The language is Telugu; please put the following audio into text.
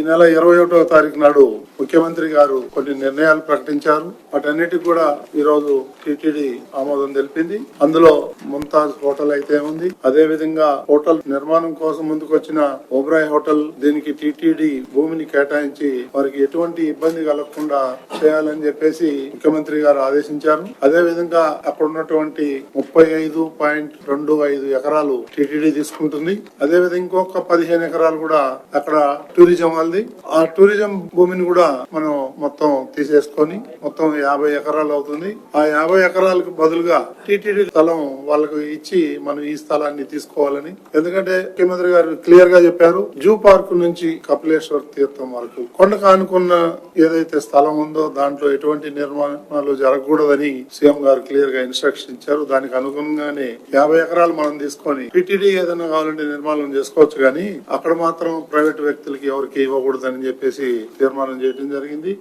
ఈ నెల ఇరవై ఒకటో తారీఖు నాడు ముఖ్యమంత్రి గారు కొన్ని నిర్ణయాలు ప్రకటించారు. వాటన్నిటికి కూడా ఈ రోజు టిటిడి ఆమోదం తెలిపింది. అందులో ముంతాజ్ హోటల్ అయితే ఉంది. అదే విధంగా హోటల్ నిర్మాణం కోసం ముందుకు వచ్చిన ఓబ్రాయ్ హోటల్ దీనికి టిటిడి భూమిని కేటాయించి వారికి ఎటువంటి ఇబ్బంది కలగకుండా చేయాలని చెప్పేసి ముఖ్యమంత్రి గారు ఆదేశించారు. అదే విధంగా అక్కడ ఉన్నటువంటి ముప్పై ఐదు పాయింట్ రెండు ఐదు ఎకరాలు టిటిడి తీసుకుంటుంది. అదే విధంగా ఇంకొక పదిహేను ఎకరాలు కూడా అక్కడ టూరిజం ఉంది. ఆ టూరిజం భూమిని కూడా మనం మొత్తం తీసేసుకొని మొత్తం యాభై ఎకరాలు అవుతుంది. ఆ యాభై ఎకరాలకు బదులుగా టిటిడి స్థలం వాళ్ళకు ఇచ్చి మనం ఈ స్థలాన్ని తీసుకోవాలని. ఎందుకంటే ముఖ్యమంత్రి గారు క్లియర్గా చెప్పారు జూ పార్క్ నుంచి కపిలేశ్వర్ తీర్థం వరకు. కొండకు అనుకున్న ఏదైతే స్థలం ఉందో దాంట్లో ఎటువంటి నిర్మాణాలు జరగకూడదని సీఎం గారు క్లియర్గా ఇన్స్ట్రక్షన్ ఇచ్చారు. దానికి అనుగుణంగానే యాభై ఎకరాలు మనం తీసుకొని టిటిడి ఏదైనా కావాలంటే నిర్మాణం చేసుకోవచ్చు కానీ అక్కడ మాత్రం ప్రైవేట్ వ్యక్తులకి ఎవరికి ఇవ్వకూడదని చెప్పేసి తీర్మానం చేయడం జరిగింది.